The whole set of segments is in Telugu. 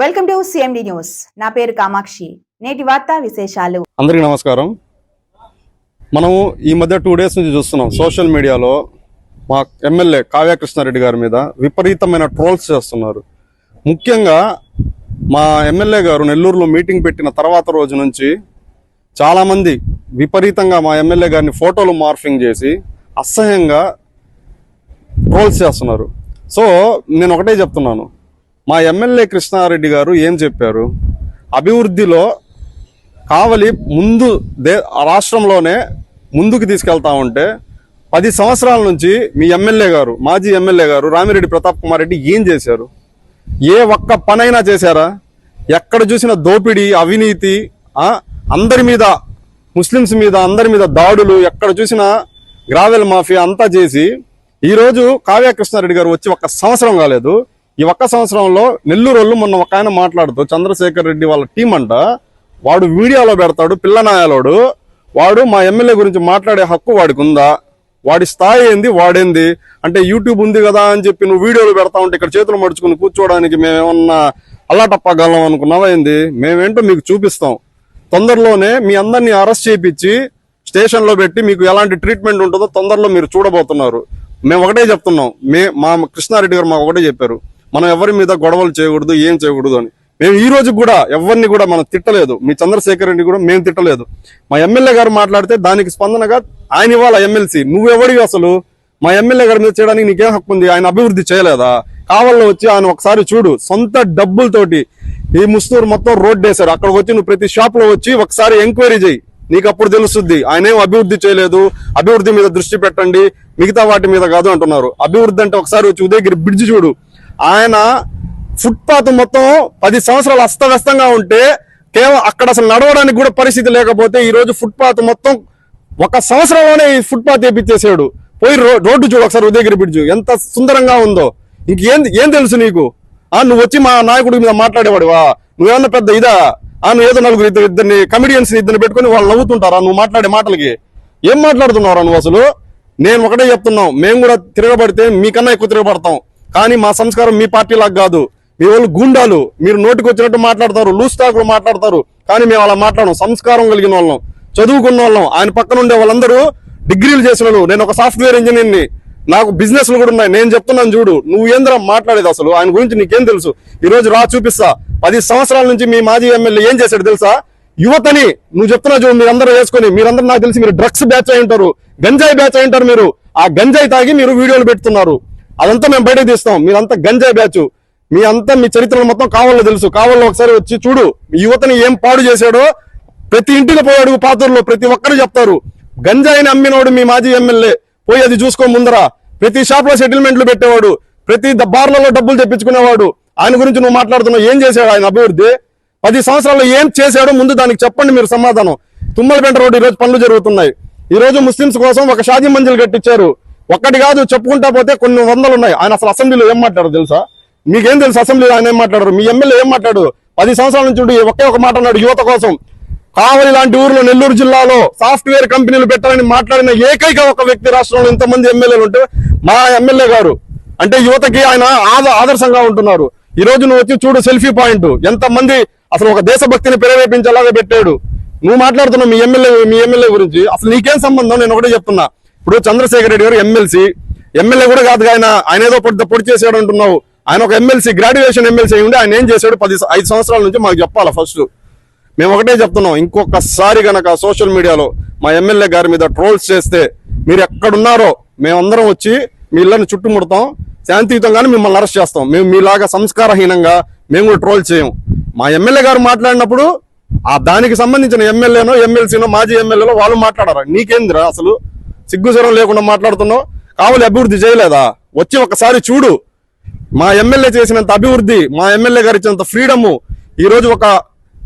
Welcome to CMD news. నా పేరు కామాక్షి. నేటి వార్తా విశేషాలు. అందరికీ నమస్కారం. మనము ఈ మధ్య టూ డేస్ నుంచి చూస్తున్నాం. సోషల్ మీడియాలో మా ఎమ్మెల్యే కావ్య కృష్ణారెడ్డి గారి మీద విపరీతమైన ట్రోల్స్ చేస్తున్నారు. ముఖ్యంగా మా ఎమ్మెల్యే గారు నెల్లూరులో మీటింగ్ పెట్టిన తర్వాత రోజు నుంచి చాలామంది విపరీతంగా మా ఎమ్మెల్యే గారిని ఫోటోలు మార్ఫింగ్ చేసి అసహ్యంగా ట్రోల్స్ చేస్తున్నారు. సో నేను ఒకటే చెప్తున్నాను. మా ఎమ్మెల్యే కృష్ణారెడ్డి గారు ఏం చెప్పారు? అభివృద్ధిలో కావలి ముందు దే రాష్ట్రంలోనే ముందుకు తీసుకెళ్తా ఉంటే పది సంవత్సరాల నుంచి మీ ఎమ్మెల్యే గారు మాజీ ఎమ్మెల్యే గారు రామిరెడ్డి ప్రతాప్ కుమార్ రెడ్డి ఏం చేశారు? ఏ ఒక్క పనైనా చేశారా? ఎక్కడ చూసిన దోపిడీ అవినీతి అందరి మీద ముస్లిమ్స్ మీద అందరి మీద దాడులు ఎక్కడ చూసినా గ్రావెల్ మాఫియా అంతా చేసి ఈరోజు కావ్య కృష్ణారెడ్డి గారు వచ్చి ఒక్క సంవత్సరం కాలేదు. ఈ ఒక్క సంవత్సరంలో నెల్లూరు వాళ్ళు మొన్న ఒక ఆయన మాట్లాడుతూ చంద్రశేఖర్ రెడ్డి వాళ్ళ టీం అంట వాడు వీడియోలో పెడతాడు పిల్లనాయాలోడు వాడు మా ఎమ్మెల్యే గురించి మాట్లాడే హక్కు వాడికి ఉందా? వాడి స్థాయి ఏంది? వాడేంది? అంటే యూట్యూబ్ ఉంది కదా అని చెప్పి నువ్వు వీడియోలు పెడతా ఉంటే ఇక్కడ చేతులు మడుచుకుని కూర్చోవడానికి మేమేమన్నా అల్లాటప్పగలం అనుకున్నావా ఏంది? మేమేంటో మీకు చూపిస్తాం. తొందరలోనే మీ అందరినీ అరెస్ట్ చేయించి స్టేషన్లో పెట్టి మీకు ఎలాంటి ట్రీట్మెంట్ ఉంటుందో తొందరలో మీరు చూడబోతున్నారు. మేము ఒకటే చెప్తున్నాం. మే మా కృష్ణారెడ్డి గారు మాకు ఒకటే చెప్పారు. మనం ఎవరి మీద గొడవలు చేయకూడదు ఏం చేయకూడదు అని. మేము ఈ రోజు కూడా ఎవరిని కూడా మనం తిట్టలేదు. మీ చంద్రశేఖర్ రెడ్డి కూడా మేము తిట్టలేదు. మా ఎమ్మెల్యే గారు మాట్లాడితే దానికి స్పందనగా ఆయన ఇవాళ ఎమ్మెల్సీ. నువ్వెవడివి అసలు? మా ఎమ్మెల్యే గారి మీద చేయడానికి నీకేం హక్కు ఉంది? ఆయన అభివృద్ధి చేయలేదా? కావాలని వచ్చి ఆయన ఒకసారి చూడు. సొంత డబ్బులతోటి ఈ ముస్తూరు మొత్తం రోడ్ వేశారు. అక్కడికి వచ్చి నువ్వు ప్రతి షాప్లో వచ్చి ఒకసారి ఎంక్వైరీ చేయి. నీకు అప్పుడు తెలుస్తుంది ఆయన ఏం అభివృద్ధి చేయలేదు. అభివృద్ధి మీద దృష్టి పెట్టండి. మిగతా వాటి మీద కాదు అంటున్నారు. అభివృద్ధి అంటే ఒకసారి వచ్చి ఉదయగిరి బ్రిడ్జ్ చూడు. ఆయన ఫుట్పాత్ మొత్తం పది సంవత్సరాలు అస్తవ్యస్తంగా ఉంటే కేవలం అక్కడ అసలు నడవడానికి కూడా పరిస్థితి లేకపోతే ఈ రోజు ఫుట్పాత్ మొత్తం ఒక సంవత్సరంలోనే ఈ ఫుట్పాత్ వేపించేసాడు పోయి రోడ్డు చూడు ఒకసారి ఉదయగిరి బ్రిడ్జ్ ఎంత సుందరంగా ఉందో. ఇంకేం ఏం తెలుసు నీకు? ఆ నువ్వు వచ్చి మా నాయకుడి మీద మాట్లాడేవాడివా నువ్వేమన్నా పెద్ద ఇదా? ఆ నువ్వు ఏదో నలుగురు ఇద్దరు ఇద్దరిని కమిడియన్స్ ఇద్దరిని పెట్టుకుని వాళ్ళు నవ్వుతుంటారా? నువ్వు మాట్లాడే మాటలకి. ఏం మాట్లాడుతున్నారా నువ్వు అసలు? నేను ఒకటే చెప్తున్నాం మేము కూడా తిరగబడితే మీకన్నా ఎక్కువ తిరగబడతాం. కానీ మా సంస్కారం మీ పార్టీ లాగా కాదు. మీ వాళ్ళు గుండాలు. మీరు నోటికి వచ్చినట్టు మాట్లాడతారు లూస్ టాక్లు మాట్లాడతారు. కానీ మేము అలా మాట్లాడడం సంస్కారం కలిగిన వాళ్ళం. చదువుకున్న వాళ్ళం. ఆయన పక్కన ఉండే వాళ్ళందరూ డిగ్రీలు చేసిన నేను ఒక సాఫ్ట్వేర్ ఇంజనీర్ని. నాకు బిజినెస్లు కూడా ఉన్నాయి. నేను చెప్తున్నాను చూడు. నువ్వు ఏంద్రం మాట్లాడేది అసలు? ఆయన గురించి నీకేం తెలుసు? ఈ రోజు రా చూపిస్తా. పది సంవత్సరాల నుంచి మీ మాజీ ఎమ్మెల్యే ఏం చేశాడు తెలుసా? యువతని నువ్వు చెప్తున్నా చూడు మీరందరూ వేసుకొని మీరందరూ నాకు తెలిసి మీరు డ్రగ్స్ బ్యాచ్ అయి ఉంటారు. గంజాయి బ్యాచ్ అయి ఉంటారు మీరు. ఆ గంజాయి తాగి మీరు వీడియోలు పెడుతున్నారు. అదంతా మేము బయటకు తీస్తాం. మీరంతా గంజాయి బ్యాచ్. మీ అంతా మీ చరిత్రలు మొత్తం కావాలో తెలుసు. కావాలో ఒకసారి వచ్చి చూడు. యువతని ఏం పాడు చేశాడో ప్రతి ఇంటికి పోయాడు పాత్రలో ప్రతి ఒక్కరు చెప్తారు. గంజాయిని అమ్మినోడు మీ మాజీ ఎమ్మెల్యే. పోయి అది చూసుకో ముందరా. ప్రతి షాప్లో సెటిల్మెంట్లు పెట్టేవాడు. ప్రతి బార్లలో డబ్బులు తెప్పించుకునేవాడు. ఆయన గురించి నువ్వు మాట్లాడుతున్నావు. ఏం చేశాడు ఆయన అభివృద్ధి? పది సంవత్సరాల్లో ఏం చేశాడో ముందు దానికి చెప్పండి మీరు సమాధానం. తుమ్మలపేట రోడ్డు ఈ రోజు పనులు జరుగుతున్నాయి. ఈ రోజు ముస్లింస్ కోసం ఒక షాదీ మంజిల్ కట్టించారు. ఒక్కటి కాదు చెప్పుకుంటా పోతే కొన్ని వందలు ఉన్నాయి ఆయన అసలు అసెంబ్లీలో ఏం మాట్లాడారు తెలుసా? మీకేం తెలుసు అసెంబ్లీలో ఆయన ఏం మాట్లాడారు? మీ ఎమ్మెల్యే ఏం మాట్లాడు పది సంవత్సరాల నుంచి ఒకే ఒక మాట అన్నాడు యువత కోసం. కావలి లాంటి ఊర్లో నెల్లూరు జిల్లాలో సాఫ్ట్వేర్ కంపెనీలు పెట్టాలని మాట్లాడిన ఏకైక ఒక వ్యక్తి రాష్ట్రంలో ఇంతమంది ఎమ్మెల్యేలు ఉంటే మా ఎమ్మెల్యే గారు. అంటే యువతకి ఆయన ఆదర్శంగా ఉంటున్నారు. ఈ రోజు నువ్వు వచ్చి చూడు సెల్ఫీ పాయింట్. ఎంతమంది అసలు ఒక దేశభక్తిని ప్రేరేపించేలాగా పెట్టాడు. నువ్వు మాట్లాడుతున్నావు మీ ఎమ్మెల్యే మీ ఎమ్మెల్యే గురించి. అసలు నీకేం సంబంధం? నేను ఒకటే చెప్తున్నా. ఇప్పుడు చంద్రశేఖర్ రెడ్డి గారు ఎమ్మెల్సీ ఎమ్మెల్యే కూడా కాదు ఆయన ఆయన ఏదో పొడి పొడి చేసాడు అంటున్నావు. ఆయన ఒక ఎమ్మెల్సీ గ్రాడ్యుయేషన్ ఎమ్మెల్సీ ఉండి ఆయన ఏం చేశాడు? పది ఐదు సంవత్సరాల నుంచి మాకు చెప్పాలి ఫస్ట్ మేము ఒకటే చెప్తున్నాం ఇంకొకసారి గనక సోషల్ మీడియాలో మా ఎమ్మెల్యే గారి మీద ట్రోల్స్ చేస్తే మీరు ఎక్కడున్నారో మేమందరం వచ్చి మీ ఇళ్ళని చుట్టుముడతాం శాంతియుతంగానే మిమ్మల్ని అరెస్ట్ చేస్తాం. మేము మీలాగా సంస్కారహీనంగా మేము కూడా ట్రోల్ చేయం. మా ఎమ్మెల్యే గారు మాట్లాడినప్పుడు ఆ దానికి సంబంధించిన ఎమ్మెల్యేనో ఎమ్మెల్సీనో మాజీ ఎమ్మెల్యేలో వాళ్ళు మాట్లాడారా? నీకేందిరా అసలు? సిగ్గుసరం లేకుండా మాట్లాడుతున్నావు? కావాలి అభివృద్ధి చేయలేదా? వచ్చి ఒకసారి చూడు. మా ఎమ్మెల్యే చేసినంత అభివృద్ధి మా ఎమ్మెల్యే గారు ఇచ్చినంత ఫ్రీడము ఈరోజు ఒక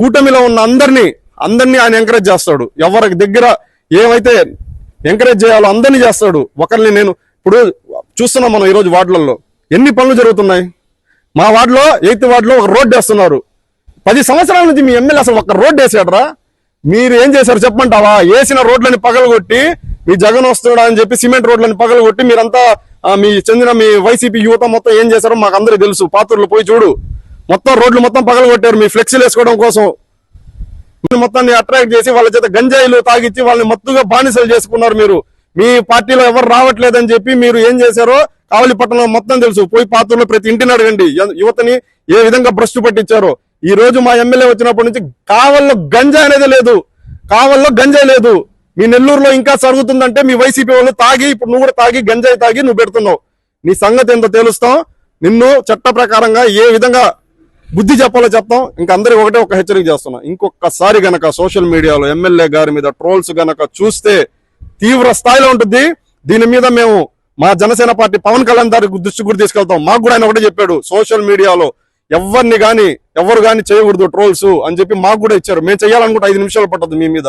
కూటమిలో ఉన్న అందరినీ అందరినీ ఆయన ఎంకరేజ్ చేస్తాడు. ఎవరికి దగ్గర ఏమైతే ఎంకరేజ్ చేయాలో అందరినీ చేస్తాడు. ఒకరిని నేను ఇప్పుడు చూస్తున్నాం మనం ఈరోజు వార్డులలో. ఎన్ని పనులు జరుగుతున్నాయి? మా వార్డులో ఎయిత్ వార్డులో ఒక రోడ్డు వేస్తున్నారు. పది సంవత్సరాల నుంచి మీ ఎమ్మెల్యే అసలు ఒక రోడ్డు వేసాడరా. మీరు ఏం చేశారు చెప్పంటావా వేసిన రోడ్లని పగలగొట్టి మీ జగన్ వస్తున్నాడు అని చెప్పి సిమెంట్ రోడ్లను పగలగొట్టి మీరంతా మీ చెందిన మీ వైసీపీ యువత మొత్తం ఏం చేశారో మాకు అందరికీ తెలుసు. పాత్రలు పోయి చూడు. మొత్తం రోడ్లు మొత్తం పగలగొట్టారు. మీ ఫ్లెక్సీలు వేసుకోవడం కోసం. మొత్తాన్ని అట్రాక్ట్ చేసి వాళ్ళ చేత గంజాయిలు తాగిచ్చి వాళ్ళని మత్తుగా బానిసలు చేసుకున్నారు మీరు. మీ పార్టీలో ఎవరు రావట్లేదని చెప్పి మీరు ఏం చేశారో కావలిపట్నం మొత్తం తెలుసు. పోయి పాత్రలో ప్రతి ఇంటిని అడగండి. యువతని ఏ విధంగా భ్రష్టు పట్టించారో. ఈ రోజు మా ఎమ్మెల్యే వచ్చినప్పటి నుంచి కావల్లో గంజా అనేది లేదు. కావల్లో గంజా లేదు. మీ నెల్లూరులో ఇంకా జరుగుతుందంటే మీ వైసీపీ వాళ్ళు తాగి ఇప్పుడు నువ్వు కూడా తాగి గంజాయి తాగి నువ్వు పెడుతున్నావు. నీ సంగతి ఎంతో తెలుస్తాం? నిన్ను చట్ట ప్రకారంగా ఏ విధంగా బుద్ధి చెప్పాలో చెప్తాం. ఇంకా అందరికి ఒకటే ఒక హెచ్చరిక చేస్తున్నాం. ఇంకొకసారి గనక సోషల్ మీడియాలో ఎమ్మెల్యే గారి మీద ట్రోల్స్ గనక చూస్తే తీవ్ర స్థాయిలో ఉంటుంది దీని మీద మేము మా జనసేన పార్టీ పవన్ కళ్యాణ్ గారి దృష్టి కూడా తీసుకెళ్తాం. మాకు కూడా ఆయన ఒకటే చెప్పాడు. సోషల్ మీడియాలో ఎవరిని కానీ ఎవరు కానీ చేయకూడదు ట్రోల్స్ అని చెప్పి మాకు కూడా ఇచ్చారు. మేము చేయాలనుకుంటే ఐదు నిమిషాలు పట్టదు మీ మీద.